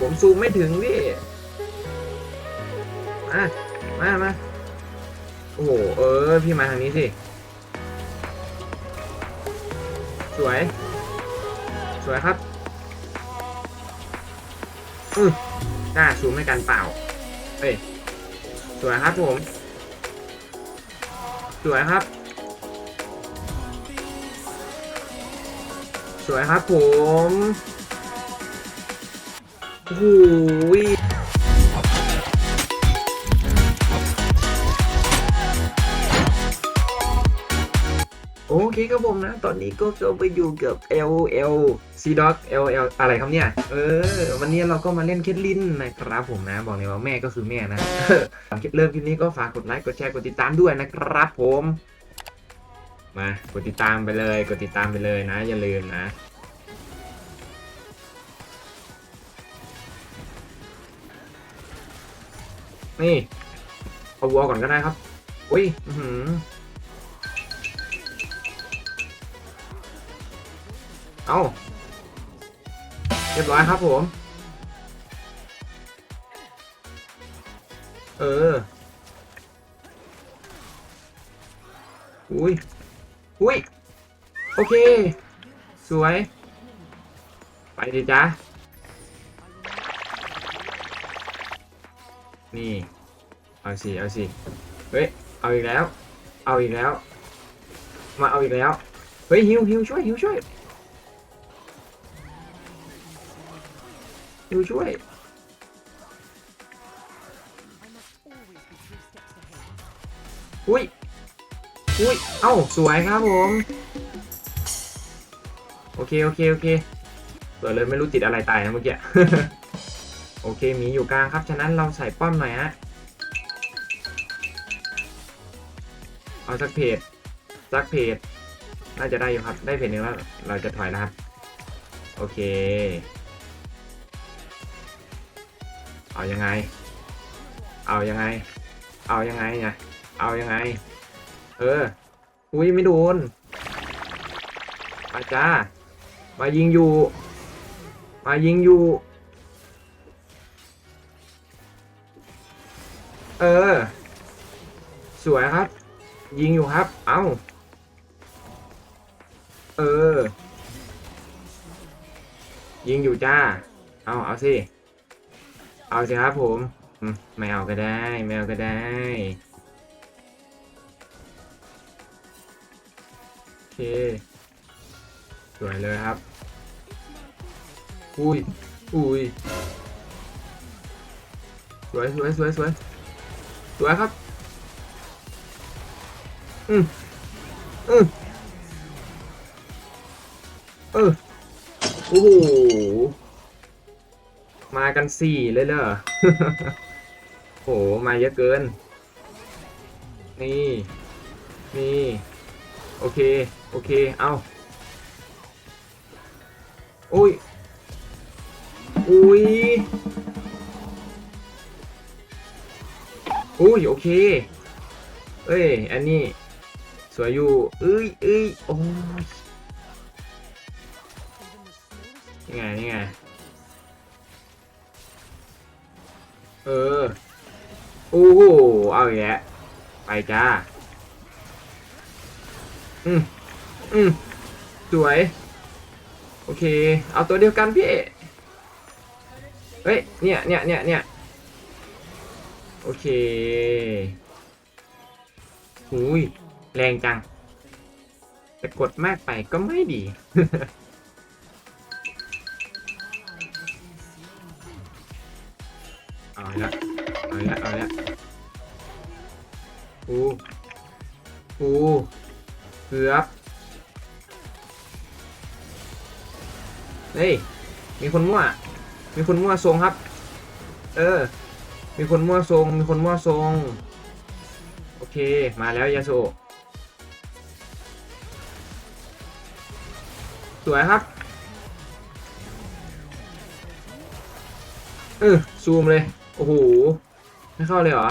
ผมซูมไม่ถึงพี่ มา มามาโอ้โห เออ พี่มาทางนี้สิ สวย สวยครับอือน่าซูมให้กันเปล่า เฮ้ย สวยครับผม สวยครับ สวยครับผม โอ้โหโอเคครับผมนะ ตอนนี้ก็ก็ไปอยู่กับ L L C Dog L L อะไรครับเนี่ย เออ วันนี้เราก็มาเล่นเคทลินนะครับผมนะ บอกเลยว่าแม่ก็คือแม่นะ เริ่มคลิปนี้ก็ฝากกดไลค์ กดแชร์ กดติดตามด้วยนะครับผม มากดติดตามไปเลย กดติดตามไปเลยนะ อย่าลืมนะ นี่เอาวัวก่อนก็ได้ครับ อุ้ย อื้อหือเอาเรียบร้อยครับผม เออ อุ้ย อุ้ย โอเค สวย ไปดิจ้า นี่ เอาสิ เอาสิ เฮ้ย เอาอีกแล้ว เอาอีกแล้ว มาเอาอีกแล้ว เฮ้ยฮิวฮิวช่วยฮิวช่วยฮิวช่วย อุ้ย อุ้ย เอ้า สวยครับผม โอเค โอเค โอเคเปิดเลยไม่รู้ติดอะไรตายนะเมื่อกี้ โอเคหมีอยู่กลางครับ ฉะนั้นเราใส่ป้อมหน่อยฮะ เอาสักเพจสักเพจน่าจะได้อยู่ครับ ได้เพจหนึ่งแล้ว เราจะถอยแล้วครับ โอเค เอายังไง เอายังไง เอายังไงเนี่ยเอายังไง เออ อุ้ยไม่โดนมาจ้า มายิงอยู่ มายิงอยู่ เออ สวยครับ ยิงอยู่ครับ เอ้า เออ ยิงอยู่จ้า เอาเอาสิ เอาสิครับผมไม่เอาก็ได้ไม่เอาก็ได้โอเค สวยเลยครับ อุ้ยอุ้ยสวยสวยสวยสวย สวยครับ อืมอืมเออ โอ้โห มากันสี่เลยเหรอโห มาเยอะเกิน นี่ นี่ โอเค โอเค เอาอุ้ย อุ้ย อุ้ยโอเค เอ้ย อันนี้ สวยอยู่เอ้ยเอ้ยโอ้ยนี่ไงนี่ไง เออ โอ้โห เอาอีกแล้ไปจ้า อืม อืม สวย โอเค เอาตัวเดียวกันพี่ เฮ้ย เนี่ยเนี่ยเนี่ยเนี่ย โอเคหุยแรงจัง แต่กดมากไปก็ไม่ดี เอาละเอาละเอาละอูอูเกือบ เฮ้ย มีคนมั่ว มีคนมั่วทรงครับ เออ มีคนมั่วทรง มีคนมั่วทรง โอเค มาแล้วยาโซสวยครับ เออซูมเลย โอ้โห ไม่เข้าเลยเหรอ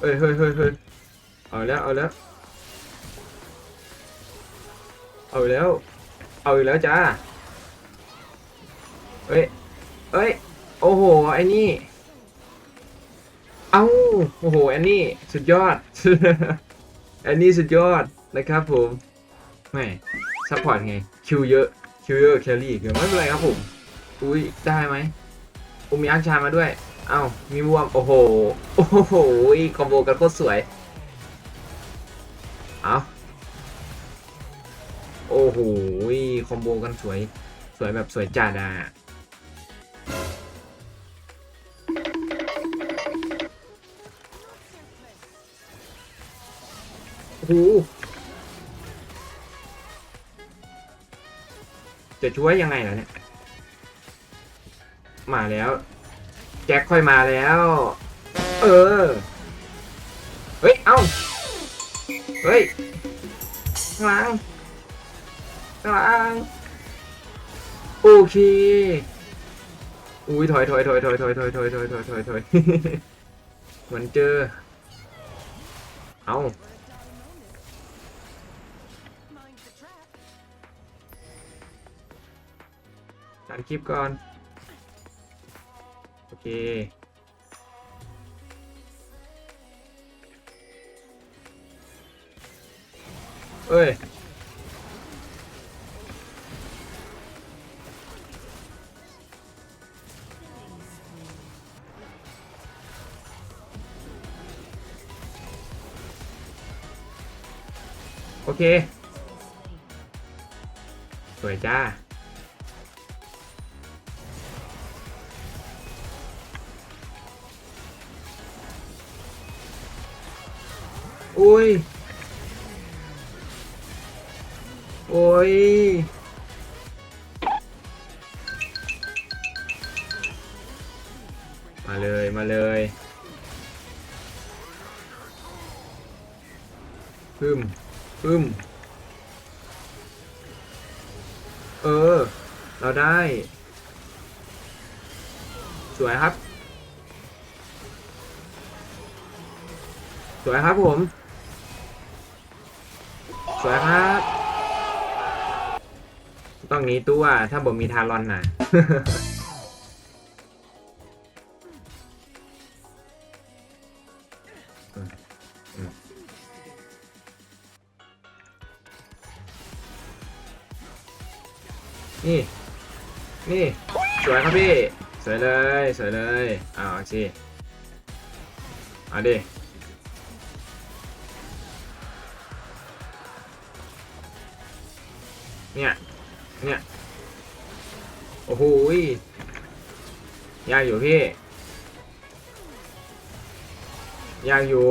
เฮ้ยเฮ้ยเฮ้ยเฮ้ยเอาแล้ว เอาแล้ว เอาอีกแล้ว เอาอีกแล้วจ้าเอ้ยเอ้ย โอ้โห ไอ้นี่ เอ้า โอ้โหไอันนี้สุดยอด ไอันนี้สุดยอดนะครับผมไม่ซัพพอร์ตไง คิวเยอะ คิวเยอะแคลรี่เดี๋ยวไม่เป็นไรครับผม อุ้ย ได้ไหมอุมีอักชามาด้วย เอ้า มีบวม โอ้โห โอ้โห คอมโบกันโคตรสวย เอา โอ้โหคอมโบกันสวย สวยแบบสวยจัดอะโอ้โหจะช่วยยังไงล่ะเนี่ย มาแล้ว แจ็คค่อยมาแล้ว เออ เฮ้ย เอ้า เฮ้ยข้างหลัง ข้างโอเค อุ้ยถอยถอยถอยถอยถอยถอยถอยถอยถอยถอยถอยเหมือนเจอ เอาตัดคลิปก่อน โอเคเอ้ย เค สวยจ้า อุ้ย โอ้ย มาเลย มาเลยปึ้ม ปึ้มเออ เราได้ สวยครับ สวยครับผม สวยครับ ต้องนี้ตัว ถ้าผมมีทารอนน่ะ นี่ นี่ สวยครับพี่ สวยเลย สวยเลยเอาเอาสิเอาดิเนี่ย เนี่ย โอ้โหยยากอยู่พี่ ยากอยู่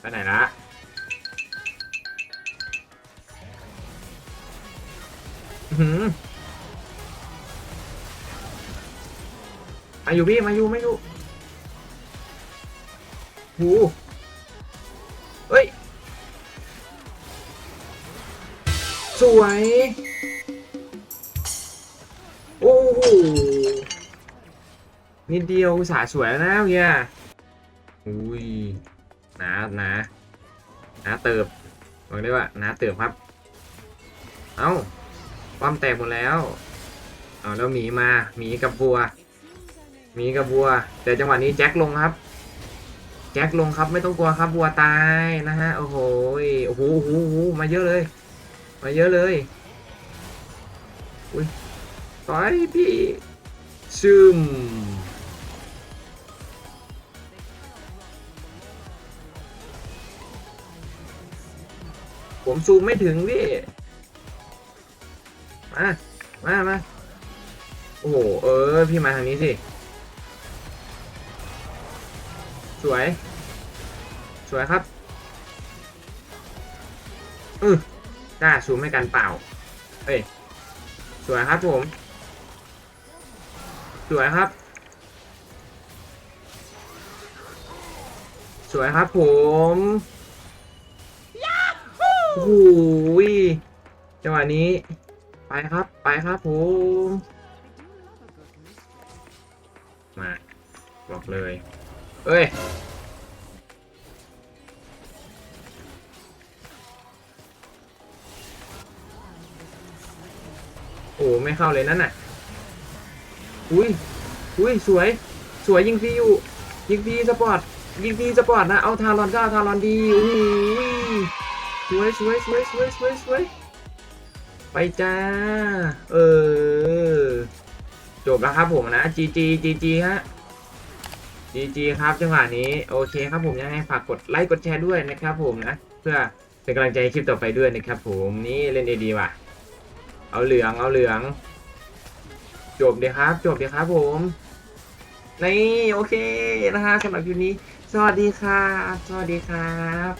ไปไหนละ มาอยู่พี่มาอยู่ไมาอยู่หูเฮ้ย สวย โอ้โหนิดเดียวสาสวยแล้วนะเฮียอุ้ยหนาหนาหนาเติบบอกได้ว่าหนาเติบครับ เอ้า ความแตกหมดแล้วเอาแล้วหมีมาหมีกับบัวหมีกับบัว แต่จังหวะนี้แจ็คลงครับ แจ็คลงครับไม่ต้องกลัวครับบัวตายนะฮะโอ้โหโอ้โหโอ้โหโอ้โหมาเยอะเลย มาเยอะเลยอุ้ยต่อยพี่ซึมผมซูมไม่ถึงพี่ มามามาโอ้โหเออ พี่มาทางนี้สิ สวย สวยครับอือกล้าซูมให้กันเปล่าเอ้ย สวยครับผม สวยครับ สวยครับผมโอ้โหยจังหวะนี้ ไปครับ ไปครับผมมาบอกเลยเอ้ยโอ้ไม่เข้าเลยนั่นน่ะอุ้ยอุ้ยสวย สวยยิงดีอยู่ยิงดีสปอร์ตยิงดีสปอร์ตนะเอาทารอนก้าทารอนดีอุ้ยสวยสวยสวยสวยสวยสวย ไปจ้า เออ จบแล้วครับผมนะ GG GG ฮะ GG ครับจังหวะนี้ โอเคครับผมยังไงฝากกดไลค์กดแชร์ด้วยนะครับผมนะ เพื่อเป็นกำลังใจคลิปต่อไปด้วยนะครับผมนี่เล่นดีๆว่ะ เอาเหลืองเอาเหลือง จบเดียครับ จบเดียครับผมนี่โอเคนะฮะสำหรับคลิปนี้ สวัสดีครับ สวัสดีครับ